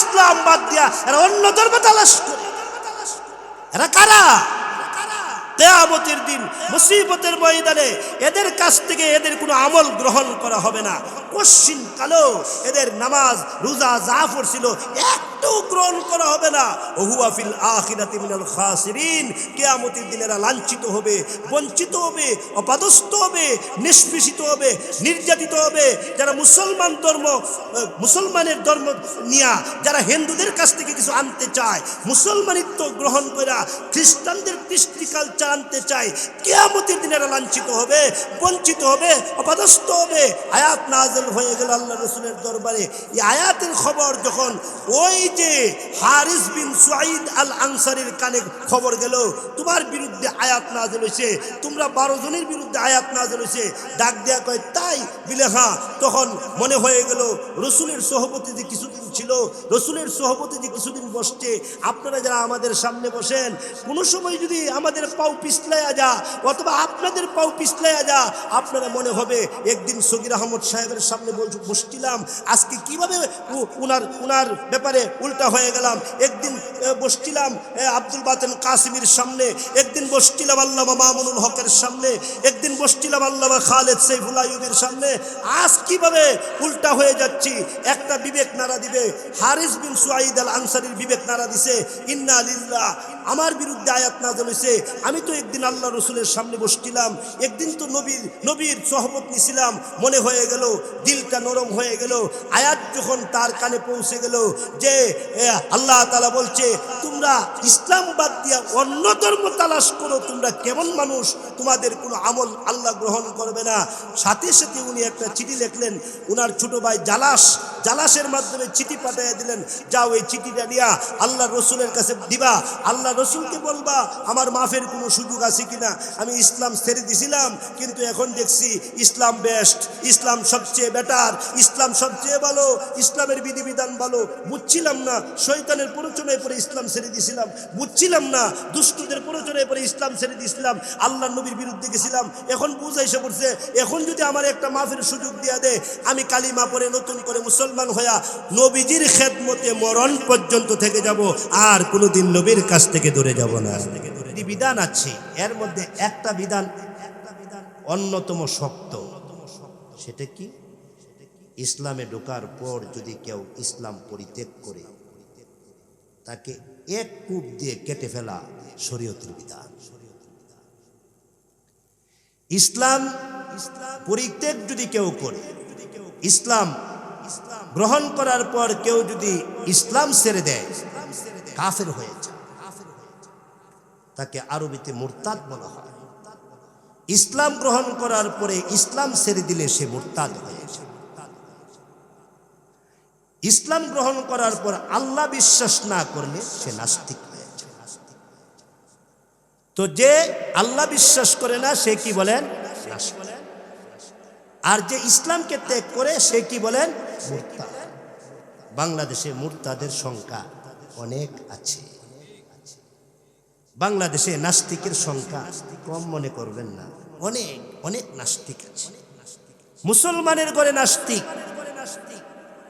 ইসলাম বাদ দিয়া এরা অন্য ধর্ম তালাশ করে। এরা কারা? দিন মুসিবতের ময়দানে এদের কাছ থেকে এদের কোনো আমল গ্রহণ করা হবে না। কশ্চিন কালো এদের নামাজ, রোজা যা পড়ছিল একটু গ্রহণ করা হবে না। ওহুয়াফিল আখিরাতি মিনাল খাসিরিন। কেয়ামতের দিন এরা লাঞ্ছিত হবে, বঞ্চিত হবে, অপাদস্থ হবে, নিষ্পেষিত হবে, নির্যাতিত হবে। যারা মুসলমান ধর্ম, মুসলমানের ধর্ম নিয়া, যারা হিন্দুদের কাছ থেকে কিছু আনতে চায়, মুসলমানিত্ব গ্রহণ করা খ্রিস্টানদের কৃষ্টি কালচার আনতে চায়, কেয়ামতের দিন এরা লাঞ্ছিত হবে, বঞ্চিত হবে, অপদস্থ হবে। আয়াত নাজল হয়ে গেল আল্লাহ রসুলের দরবারে। এই আয়াতের খবর যখন ওই যে হারিস বিন সুয়াইদ আল আনসারির কানে খবর গেল, তোমার বিরুদ্ধে আয়াত নাজল হয়েছে, তোমরা বারো জনের বিরুদ্ধে আয়াত নাজল হয়েছে। ডাক দেয়া কয়, তাই বিলে হ্যাঁ তখন মনে হয়ে গেল, রসুলের সহপতি যে কিছুদিন ছিল, রসুলের সহপতি যে কিছুদিন বসছে, আপনারা যারা আমাদের সামনে বসেন, কোনো সময় যদি আমাদের পাও পিছলাইয়া যা, অথবা আপনাদের পাও পিছলাইয়া যা, আপনারা মনে হবে, একদিন সগির আহমদ সাহেবের সামনে বসছিলাম। আজকে কীভাবে উনার উনার ব্যাপারে উল্টা হয়ে গেলাম। একদিন বসছিলাম আব্দুল বাতেন কাসিমির সামনে। একদিন বসছিলাম আল্লামা মামুনুল হকের সামনে। একদিন বসছিলাম আল্লামা খালেদ সৈফুল আইয়ুবের সামনে। আজ কীভাবে উল্টা হয়ে যাচ্ছি? একটা বিবেক নাড়া দিবে। হারিস বিন সুয়াইদ আল আনসারির বিবেক নাড়া দিছে, ইন্না লিল্লাহ। আমার বিরুদ্ধে আয়াত না জ্বলেছে আমি তো একদিন আল্লাহ রসুলের সামনে বসছিলাম। একদিন তো নবীর নবীর সহবত নিছিলাম। মনে হয়ে গেল, দিলটা নরম হয়ে গেল। আয়াত যখন তার কানে পৌঁছে গেল যে আল্লাহ তালা বলছে তোমরা ইসলাম বাদ দিয়া অন্য ধর্ম তালাশ করো, তোমরা কেমন মানুষ? তোমাদের কোনো আমল আল্লাহ গ্রহণ করবে না। সাথে সাথে উনি একটা চিঠি লিখলেন, উনার ছোট ভাই জালাস জালাসের মাধ্যমে চিঠি পাঠিয়ে দিলেন, যাও এই চিঠিটা নিয়া আল্লাহ রসুলের কাছে দিবা, আল্লাহ রসুলকে বলবা, আমার মাফের কোনো সুযোগ আছে কিনা? আমি ইসলাম ছেড়ে দিছিলাম, কিন্তু এখন দেখছি ইসলাম বেস্ট ইসলাম সবচেয়ে বেটার ইসলাম সবচেয়ে ভালো, ইসলামের বিধিবিধান ভালো। বুঝছিলাম না শৈতানের প্ররোচনায় পরে ইসলাম ছেড়ে দিয়েছিলাম। বুঝছিলাম না, দুষ্টদের প্ররোচনায় পরে ইসলাম ছেড়ে দিয়েছিলাম আল্লাহ নবীর বিরুদ্ধে গেছিলাম। এখন বুঝা এসে পড়ছে, এখন যদি আমার একটা মাফের সুযোগ দিয়া দেয়, আমি কালিমা পরে নতুন করে মুসলমান হইয়া নবীজির খেদমতে মরণ পর্যন্ত থেকে যাব, আর কোনোদিন নবীর কাছ থেকে দূরে যাব না। বিধান আছে, এর মধ্যে একটা বিধান অন্যতম শক্ত। সেটা কি? ইসলামে ঢোকার পর যদি কেউ ইসলাম পরিত্যাগ করে তাকে এক কূপ দিয়ে কেটে ফেলা শরীয়তের বিধান। ইসলাম পরিত্যাগ যদি কেউ করে, ইসলাম গ্রহণ করার পর কেউ যদি ইসলাম ছেড়ে দেয়, কাফের হয়ে যায়। তাকে আরবিতে মুরতাদ বলা হয়। ইসলাম গ্রহণ করার পরে ইসলাম ছেড়ে দিলে সে মুরতাদ হয়ে ইসলাম গ্রহণ করার পর আল্লাহ বিশ্বাস না করলে সে নাস্তিক হয়ে যায়। তো যে আল্লাহ বিশ্বাস করে না, সে কি বলেন। আর যে ইসলামকে ত্যাগ করে, সে কি বলেন? বাংলাদেশে মুরতাদের সংখ্যা অনেক আছে। বাংলাদেশে নাস্তিকের সংখ্যা কম মনে করবেন না। অনেক অনেক নাস্তিক আছে। মুসলমানের ঘরে নাস্তিক।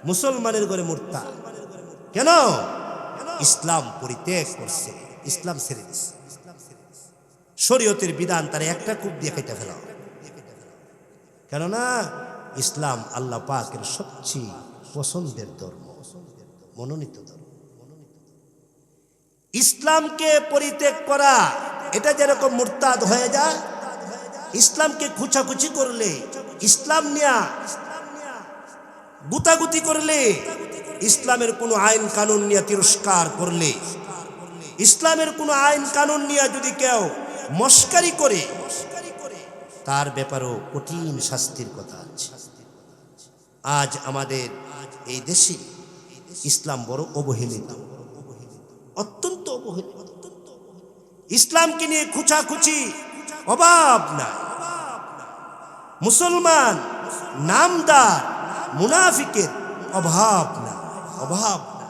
মুসলমানের ঘরে মুরতা। কেন? ইসলাম পরিত্যাগ করছে। ইসলাম ছেড়ে দিচ্ছে শরীয়তের বিধান তার একটা কূপ দিয়ে কেটে ফেলা। কেননা, ইসলাম আল্লাহ পাকের সবচেয়ে পছন্দের ধর্ম। মনোনীত ধর্ম। ইসলামকে পরিত্যাগ করা, এটা যেরকম মুরতাদ হয়ে যায়, ইসলামকে খুচাখুচি করলে, ইসলাম নিয়া গুতাগুতি করলে ইসলামের কোনো আইন কানুন নিয়ে তিরস্কার করলে। ইসলামের কোনো আইন কানুন নিয়ে যদি কেউ মস্কারি করে, তার ব্যাপারেও কঠিন শাস্তির কথা আছে। আজ আমাদের এই দেশে ইসলাম বড় অবহেলিত। অত্যন্ত অবহেলিত। ইসলামকে নিয়ে খুচাখুচি অভাব নাই। মুসলমান নামদার মুনাফিকের অভাব না অভাব না।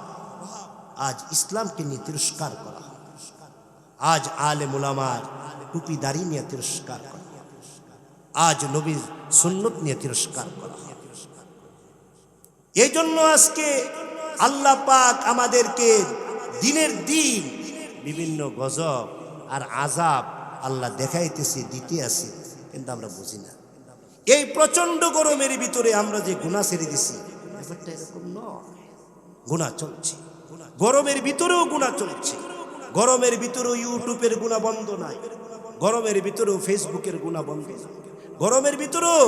আজ ইসলামকে নিয়ে তিরস্কার করা হয়। আজ আলে মুলামার টুপি দাড়ি নিয়ে তিরস্কার করা আজ নবীর সুন্নত নিয়ে তিরস্কার করা এই জন্য আজকে আল্লাহ পাক আমাদেরকে দিনের দিন বিভিন্ন গজব আর আজাব আল্লাহ দেখাইতেছে, দিতে আছে, কিন্তু আমরা বুঝি না। এই প্রচণ্ড গরমের ভিতরে আমরা যে গুণা ছেড়ে দিছি, ব্যাপারটা এরকম নয়। গুণা চলছে। গরমের ভিতরেও গুণা চলছে। গরমের ভিতরেও ইউটিউবের গুণা বন্ধ নাই। গরমের ভিতরেও ফেসবুকের গুণা বন্ধ গরমের ভিতরেও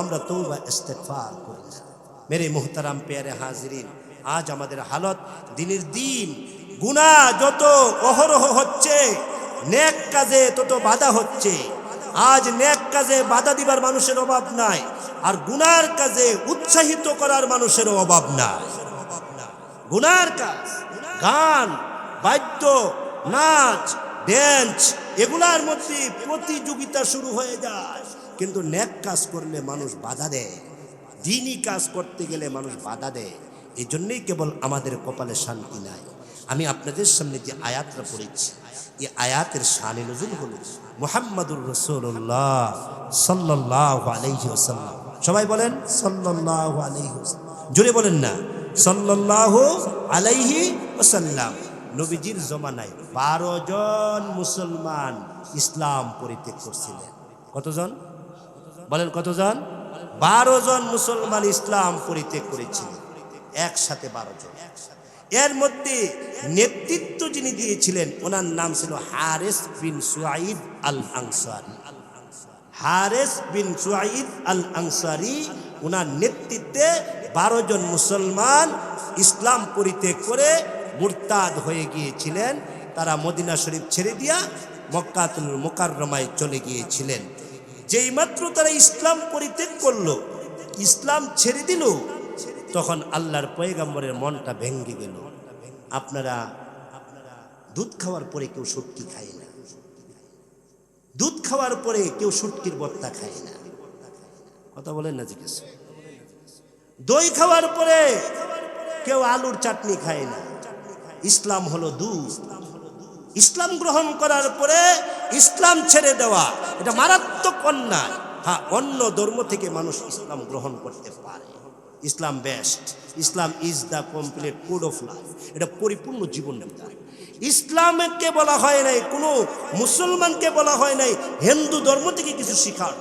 আমরা তৌবা ইস্তেগফার করি। মেরে মোহতারাম পেয়ারে হাজিরিন, আজ আমাদের হালত দিনের দিন গুণা যত অহরহ হচ্ছে, নেক কাজে তত বাধা হচ্ছে। আজ ন্যাক কাজে বাধা দিবার মানুষের অভাব নাই, আর গুনার কাজে উৎসাহিত করার মানুষের অভাব নাই। গুনার কাজ, গান, বাদ্য, নাচ, ড্যান্স, এগুলার মধ্যে প্রতিযোগিতা শুরু হয়ে যায়। কিন্তু ন্যাক কাজ করলে মানুষ বাধা দেয়, দিনই কাজ করতে গেলে মানুষ বাধা দেয়। এই জন্যই কেবল আমাদের কপালে শান্তি নাই। আমি আপনাদের সামনে যে আয়াতটা পড়েছি, এই আয়াতের শানে নজুল হল মোহাম্মদুর রসুল্লাহ সাল্লাহ আলাইহি ওসাল্লাম সবাই বলেন সাল্লাহ ওসাল্লাম জোরে বলেন না সাল্লাহ আলাইহি ওসাল্লাম নবীজির জমানায় বারো জন মুসলমান ইসলাম পরিত্যাগ করছিলেন। কতজন? বলেন কতজন? বারো জন মুসলমান ইসলাম পরিত্যাগ করেছিলেন। একসাথে বারো জন। এর মধ্যে নেতৃত্ব যিনি দিয়েছিলেন, ওনার নাম ছিল হারেস বিন সুয়াইদ আল আনসারি হারেস বিন সুয়াইদ আল আনসারি ওনার নেতৃত্বে বারো জন মুসলমান ইসলাম পরিত্যাগ করে মুরতাদ হয়ে গিয়েছিলেন। তারা মদিনা শরীফ ছেড়ে দিয়া মক্কাতুল মোকাররমায় চলে গিয়েছিলেন। যেই মাত্র তারা ইসলাম পরিত্যাগ করল, ইসলাম ছেড়ে দিল তখন আল্লাহর পয়গাম্বরের মনটা ভেঙ্গে গেল। আপনারা দুধ খাওয়ার পরে কেউ সুটকি খায় না। দুধ খাওয়ার পরে কেউ সুটকির বত্তা খায় না। কথা বলেন না জিজ্ঞেস। দই খাওয়ার পরে কেউ আলুর চাটনি খায় না। ইসলাম হলো দুধ। ইসলাম গ্রহণ করার পরে ইসলাম ছেড়ে দেওয়া, এটা মারাত্মক অন্যায়। হ্যাঁ অন্য ধর্ম থেকে মানুষ ইসলাম গ্রহণ করতে পারে। ইসলাম best Islam is the complete code of life এটা পরিপূর্ণ জীবন বিধান ইসলামকে বলা হয় নাই, কোনো মুসলমানকে বলা হয় নাই, হিন্দু ধর্ম থেকে কিছু শিখার।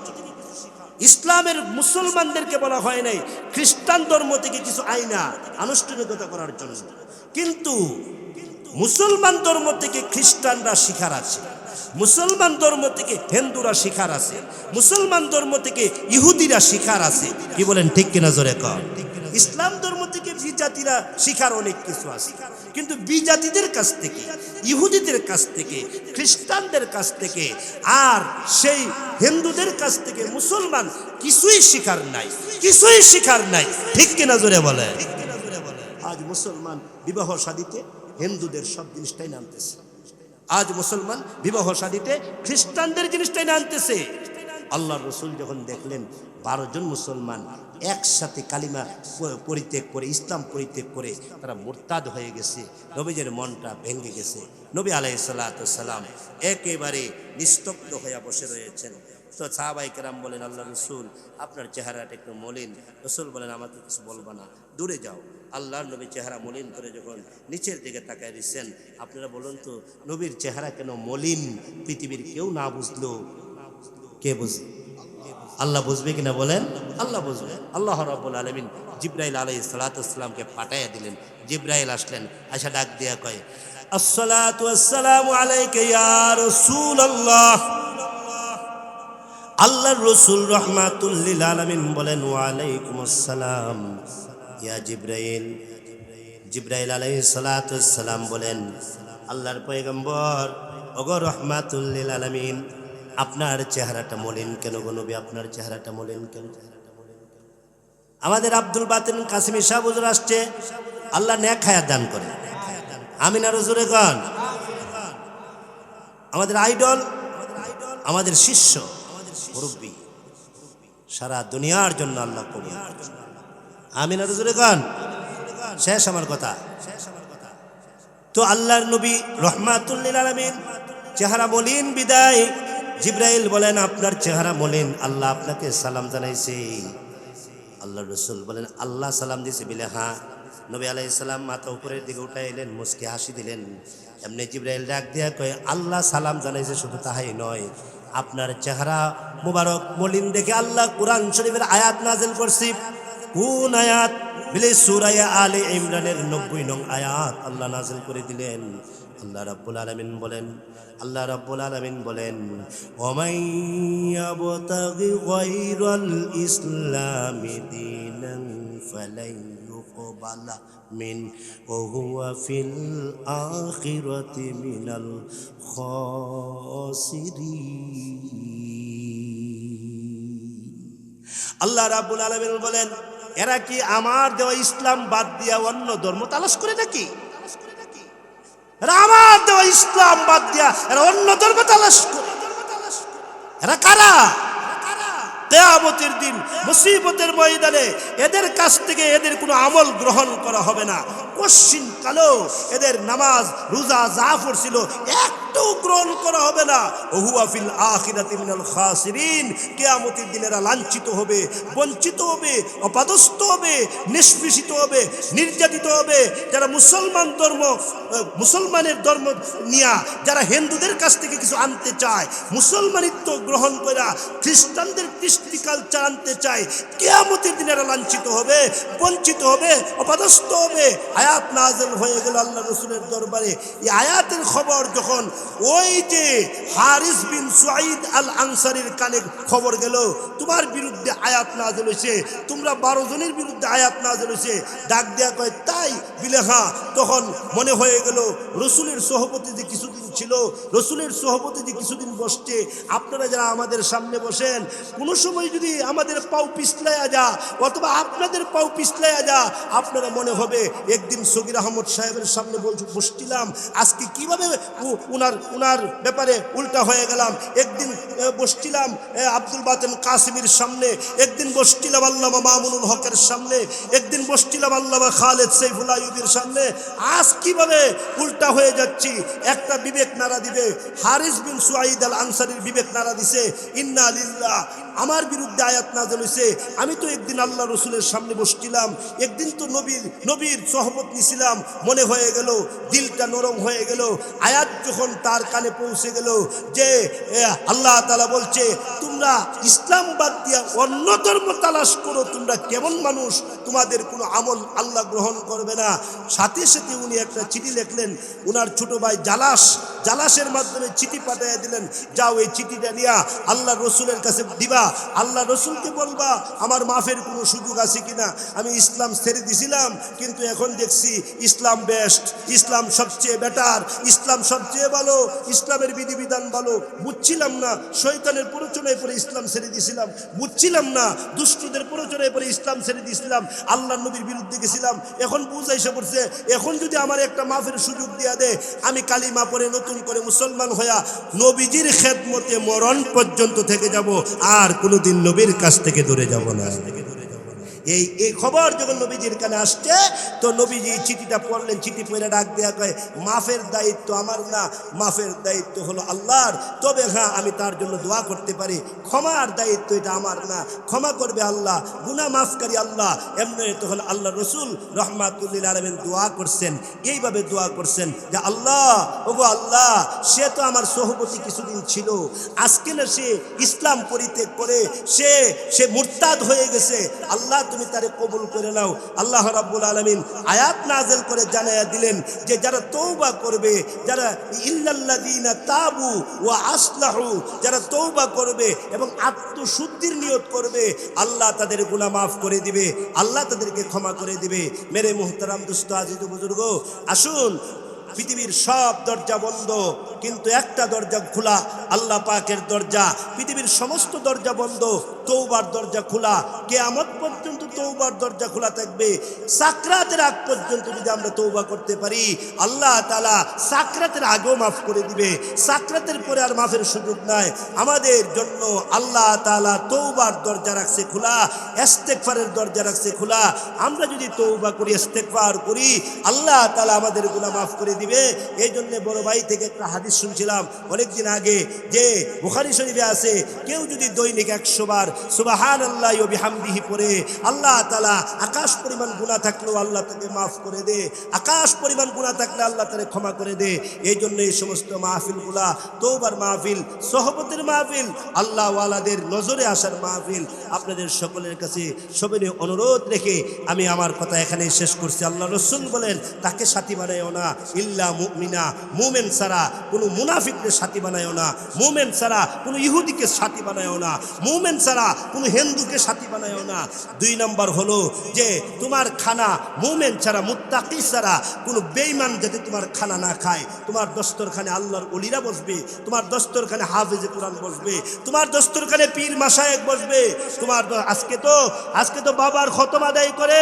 ইসলামের মুসলমানদেরকে বলা হয় নাই, খ্রিস্টান ধর্ম থেকে কিছু আইনা, আনুষ্ঠানিকতা করার জন্য। কিন্তু মুসলমান ধর্ম থেকে খ্রিস্টানরা শিখার আছে। মুসলমান ধর্ম থেকে হিন্দুরা শিখার আছে, মুসলমান ধর্ম থেকে ইহুদিরা শিখার আছে। কি বলেন, ঠিক কিনা জোরে কর ইসলাম ধর্ম থেকে বিজাতিরা শিখার অনেক কিছু আছে। কিন্তু বিজাতিদের কাছ থেকে, ইহুদিদের কাছ থেকে, খ্রিস্টানদের কাছ থেকে, আর সেই হিন্দুদের কাছ থেকে মুসলমান কিছুই শিখার নাই, কিছুই শিখার নাই। ঠিক কিনা জোরে বলে আজ মুসলমান বিবাহ সাদিতে হিন্দুদের সব জিনিসটাই নামতেছে। আজ মুসলমান বিবাহ সাদিতে খ্রিস্টানদের জিনিসটাই আনতেছে। আল্লাহ রসুল যখন দেখলেন, বারো জন মুসলমান একসাথে কালিমা পরিত্যাগ করে, ইসলাম পরিত্যাগ করে, তারা মোরতাদ হয়ে গেছে নবীজের মনটা ভেঙে গেছে। নবী আলাই সাল্লাম একেবারে নিস্তব্ধ হয়ে বসে রয়েছেন। তো সাহাবাই কেরাম বলেন আল্লাহ রসুল, আপনার চেহারাটা একটু মলিন। রসুল বলেন, আমাকে কিছু বলবা না, দূরে যাও। আল্লাহর নবীর চেহারা মলিন করে যখন নিচের দিকে তাকায় দিচ্ছেন, আপনারা বলুন তো, নবীর চেহারা কেন মলিন? পৃথিবীর কেউ না বুঝলো। কে বুঝবে আল্লাহ বুঝবে কিনা বলেন? আল্লাহ বুঝবে। আল্লাহ রাব্বুল আলামিন জিব্রাইল আলাইহিস সালাতু সালামকে পাঠাইয়া দিলেন। জিব্রাইল আসলেন আশা ডাক দিয়া কয় আসসালামু আলাইকা ইয়া রাসূলুল্লাহ। আল্লাহর রসুল রহমাতুল্লিল আলামিন বলেন, ওয়ালাইকুম আসসালাম। ইয়া জিব্রাইল। জিব্রাইল আলাইহিস সালাতু সালাম বলেন, আল্লাহর পয়গম্বর, ওগো রহমাতুল্লিল আলামিন, আপনার চেহারাটা মলিন কেন গো নবী? আপনার চেহারাটা মলিন কেন? আমাদের আব্দুল বাতিন কাসিমি হুজুর আসছে, আল্লাহ ন্যাক হায়াত দান করে। আমিনা রজুরে গান আমাদের আইডল, আমাদের শিষ্য। সারা দুনিয়ার জন্য আল্লাহ কবুল আমিনা রজুরে গান। শেষ আমার কথা। তো আল্লাহর নবী রহমাতুল্লিল আলমিন চেহারা মলিন বিদায়। জিব্রাইল বলেন, আপনার চেহারা বলেন আল্লাহ আপনাকে সালাম জানাইছে। আল্লাহ রসুল বলেন, আল্লাহ সালাম দিয়েছে। বলে হ্যাঁ। নবী আলাইসাল্লাম মাথা উপরের দিকে উঠাই এলেন, মুসকে হাসি দিলেন। এমনি জিব্রাইল ডাক দিয়া কয়ে, আল্লাহ সালাম জানাইছে, শুধু তাহাই নয়। আপনার চেহারা মুবারক মলিন দেখে আল্লাহ কোরআন শরীফের আয়াত নাজেল করছি কোন আয়াত বিলে সুরায়া আলে ইমরানের নব্বই নং আয়াত আল্লাহ নাজেল করে দিলেন আল্লাহ রাব্বুল আলামিন বলেন আল্লাহ রাব্বুল আলামিন বলেন ওমাইয়াবতাগি গায়রাল ইসলামি দীনান ফালাই يقبل من وهو في الآخرة من الخاسرين আল্লাহ রাবুল আলমিন বলেন, এরা কি আমার দেওয়া ইসলাম বাদ দিয়া অন্য ধর্ম তালাশ করে নাকি? এরা আমার দেওয়া ইসলাম বাদ দিয়া এরা অন্য ধর্ম তালাশ করে এরা কারা? কেয়ামতের দিন মুসিবতের ময়দানে এদের কাছ থেকে এদের কোনো আমল গ্রহণ করা হবে না। কশ্চিন কালো এদের নামাজ, রোজা যা পড়ছিল একটু গ্রহণ করা হবে না। ওহুয়া ফিল আখিরাতি মিনাল খাসিরিন। কিয়ামতের দিন এরা লাঞ্ছিত হবে, বঞ্চিত হবে, অপাদস্থ হবে, নিষ্পেষিত হবে, নির্যাতিত হবে। যারা মুসলমান ধর্ম মুসলমানের ধর্ম নিয়া, যারা হিন্দুদের কাছ থেকে কিছু আনতে চায়, মুসলমানিত্ব গ্রহণ করা, খ্রিস্টানদের কৃষ্টি কালচার আনতে চায়, কেয়ামতের দিন এরা লাঞ্ছিত হবে, বঞ্চিত হবে, অপাদস্থ হবে। আয়াত নাজেল হয়ে গেল আল্লাহ রসুলের দরবারে। এই আয়াতের খবর যখন ওই যে হারিস বিন সুয়াইদ আল আনসারির কানে খবর গেল, তোমার বিরুদ্ধে আয়াত নাজেল হয়েছে, তোমরা বারো জনের বিরুদ্ধে আয়াত নাজেল হয়েছে। ডাক দেয়া কয়, তাই বিলে হ্যাঁ তখন মনে হয়ে গেল, রসুলের সহপতি যে কিছুদিন ছিল, রসুলের সহপতি যে কিছুদিন বসছে, আপনারা যারা আমাদের সামনে বসেন, কোনো সময় যদি আমাদের পাও পিছলাইয়া যা, অথবা আপনাদের পাও পিছলাইয়া যা, আপনারা মনে হবে, একদিন সগির আহমদ সাহেবের সামনে বলছি বসছিলাম। আজকে কীভাবে উনার উনার ব্যাপারে উল্টা হয়ে গেলাম? একদিন বসছিলাম আব্দুল বাতেন কাসিমের সামনে। একদিন বসছিলাম আল্লামা মামুনুল হকের সামনে। একদিন বসছিলাম আল্লামা খালেদ সৈফুল আইয়ুবের সামনে। আজ কীভাবে উল্টা হয়ে যাচ্ছি? একটা বিবেক নাড়া দিবে। হারিস বিন সুয়াইদ আল আনসারির বিবেক নাড়া দিছে, ইন্না লিল্লাহ আমার বিরুদ্ধে আয়াত নাজল হয়েছে আমি তো একদিন আল্লাহ রসুলের সামনে বসছিলাম, একদিন তো নবীর নবীর সহমত নিছিলাম, মনে হয়ে গেল, দিলটা নরম হয়ে গেল, আয়াত যখন তার কানে পৌঁছে গেল যে আল্লাহ তালা বলছে, তোমরা ইসলাম বাদ দিয়া অন্য ধর্ম তালাশ করো, তোমরা কেমন মানুষ? তোমাদের কোনো আমল আল্লাহ গ্রহণ করবে না। সাথে সাথে উনি একটা চিঠি লিখলেন, উনার ছোট ভাই জালাস জালাসের মাধ্যমে চিঠি পাঠিয়ে দিলেন, যাও এই চিঠিটা নিয়া, আল্লাহ রসুলের কাছে দিবা, আল্লাহ রসুলকে বলবা, আমার মাফের কোনো সুযোগ আছে কিনা? আমি ইসলাম ছেড়ে দিছিলাম, কিন্তু এখন দেখছি ইসলাম বেস্ট ইসলাম সবচেয়ে বেটার ইসলাম সবচেয়ে ভালো, ইসলামের বিধিবিধান ভালো। বুঝছিলাম না শৈতানের প্ররোচনায় পরে ইসলাম ছেড়ে দিয়েছিলাম বুঝছিলাম না, দুষ্টদের প্ররোচনায় পরে ইসলাম ছেড়ে দিয়েছিলাম আল্লাহ নবীর বিরুদ্ধে গেছিলাম। এখন বুঝা এসে পড়ছে এখন যদি আমার একটা মাফের সুযোগ দিয়া দে, আমি কালিমা পরে নতুন করে মুসলমান হইয়া নবীজির খেদমতে মরণ পর্যন্ত থেকে যাব, আর কোনোদিন নবীর কাছ থেকে দূরে যাব না। এই এই খবর যখন নবীজির কানে আসছে, তো নবীজি চিঠিটা পড়লেন, চিঠি পড়ে ডাক দেয়া কয়, মাফের দায়িত্ব আমার না, মাফের দায়িত্ব হলো আল্লাহর। তবে হ্যাঁ আমি তার জন্য দোয়া করতে পারি। ক্ষমার দায়িত্ব এটা আমার না। ক্ষমা করবে আল্লাহ গুনা মাফকারী আল্লাহ। এমনি তখন আল্লাহ রসুল রহমাতুল্লিল আলমেন দোয়া করছেন। এইভাবে দোয়া করছেন যে, আল্লাহ, ওগো আল্লাহ, সে তো আমার সহপতি কিছুদিন ছিল। আজকে না সে ইসলাম পরিত্যাগ করে, সে সে মুরতাদ হয়ে গেছে। আল্লাহ তুমি তারে কবুল করে নাও। আল্লাহ রাব্বুল আলামিন আয়াত নাজেল করে জানাইয়া দিলেন যে, যারা তৌবা করবে, যারা ইল্লাল্লাযীনা তাবু ওয়া আসলাহু, যারা তৌবা করবে এবং আত্মশুদ্ধির নিয়ত করবে, আল্লাহ তাদের গুনাহ মাফ করে দিবে, আল্লাহ তাদেরকে ক্ষমা করে দিবে। মেরে মুহতারাম দুস্থ আজিজ বুজুর্গ, আসুন, পৃথিবীর সব দরজা বন্ধ, কিন্তু একটা দরজা খোলা, আল্লাহ পাকের দরজা। পৃথিবীর সমস্ত দরজা বন্ধ তৌবার দরজা খোলা। কেয়ামত পর্যন্ত তৌবার দরজা খোলা থাকবে। সাকরাতের আগ পর্যন্ত যদি আমরা তৌবা করতে পারি, আল্লাহ তালা সাকরাতের আগেও মাফ করে দিবে। সাকরাতের পরে আর মাফের সুযোগ নাই। আমাদের জন্য আল্লাহ তালা তৌবার দরজা রাখছে খোলা এস্তেকফারের দরজা রাখছে খোলা। আমরা যদি তৌবা করি এস্তেকফার করি, আল্লাহ তালা আমাদের গুনাহ মাফ করে দিবে। এই জন্য বড় ভাই থেকে একটা হাদিস শুনছিলাম অনেকদিন আগে যে বুখারি শরীফে আছে, কেউ যদি দৈনিক একশো বার সুবাহান আল্লাহ বিহামদিহি পড়ে, আল্লাহ আল্লাহ তালা আকাশ পরিমাণ গুণা থাকলেও আল্লাহ তাকে মাফ করে দে। আকাশ পরিমাণ গুণা থাকলে আল্লাহ তাকে ক্ষমা করে দে। এই জন্য এই সমস্ত মাহফিলগুলা তৌবার মাহফিল, সহবতের মাহফিল আল্লাহ ওয়ালাদের নজরে আসার মাহফিল আপনাদের সকলের কাছে সবের অনুরোধ রেখে আমি আমার কথা এখানে শেষ করছি। আল্লাহ রসুল বলেন, তাকে সাথী বানায়ও না, ইল্লা মুমিনা, মুমেন ছাড়া কোনো মুনাফিককে সাথী বানায়ও না, মুমেন ছাড়া কোনো ইহুদিকে সাথী বানায়ও না, মুমেন ছাড়া কোনো হিন্দুকে সাথী বানায়ও না। দুই নম্বর হলো যে তোমার খানা মুমেন ছাড়া, মুত্তাকি ছাড়া কোনো বেইমান যাতে তোমার খানা না খায়, তোমার দস্তরখানে আল্লাহর অলিরা বসবে, তোমার দস্তরখানে হাফেজে কোরআন বসবে, তোমার দস্তরখানে পীর মাসায়েক বসবে, তোমার আজকে তো আজকে তো বাবার খতম আদায় করে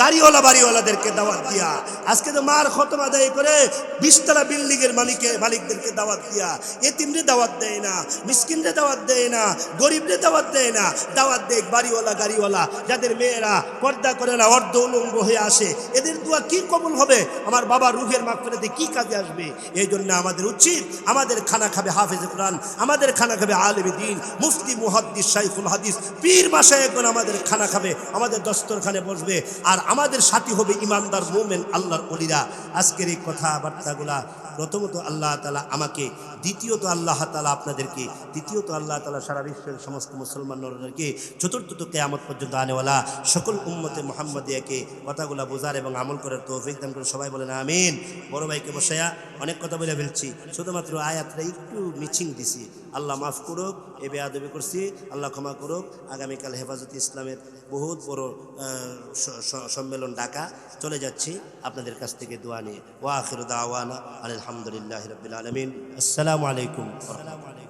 গাড়িওয়ালা বাড়িওয়ালাদেরকে দাওয়াত দিয়া, আজকে তো মার খতম আদায় করে বিশতলা বিল্ডিংয়ের মালিকে, মালিকদেরকে দাওয়াত দিয়া, এতিমরে দাওয়াত দেয় না, মিসকিনরে দাওয়াত দেয় না, গরিবরে দাওয়াত দেয় না, দাওয়াত দেয় বাড়িওয়ালা, গাড়িওয়ালা, যাদের মেয়েরা পর্দা করে না, অর্ধ উলঙ্গ হয়ে আসে। এদের দোয়া কি কবুল হবে? আমার বাবা রুহের মাগফিরাতে কি কাজে আসবে? এই জন্য আমাদের উচিত, আমাদের খানা খাবে হাফেজ কোরআন, আমাদের খানা খাবে আলেম দিন, মুফতি, মুহাদ্দিস, শাইখুল হাদিস। পীর মাসায় একজন আমাদের খানা খাবে, আমাদের দস্তরখানে বসবে, আর আমাদের সাথী হবে ইমানদার মোমেন আল্লাহর অলিরা আজকের এই কথাবার্তাগুলা প্রথমত আল্লাহ তালা আমাকে, দ্বিতীয়ত আল্লাহ তালা আপনাদেরকে, তৃতীয়ত আল্লাহ তালা সারা বিশ্বের সমস্ত মুসলমানদেরকে চতুর্থত কেয়ামত পর্যন্ত আনেওয়ালা সকল উম্মতে মোহাম্মদিয়াকে কথাগুলো বোঝার এবং আমল করার তৌফিক দান করে সবাই বলেন আমিন। বড় ভাইকে বসাইয়া অনেক কথা বলে ফেলছি। শুধুমাত্র আয়াতটা একটু মিচিং দিছি। আল্লাহ মাফ করুক, এ বেয়াদবি করছি, আল্লাহ ক্ষমা করুক। আগামীকাল হেফাজত ইসলামের বহুত বড় সম্মেলন ডাকা চলে যাচ্ছি আপনাদের কাছ থেকে দোয়া নিয়ে। ওয়াখির দাওয়ানা আলহামদুলিল্লাহ রবিল আলমিন। আসসালামু আলাইকুম। আসসালামু আলাইকুম।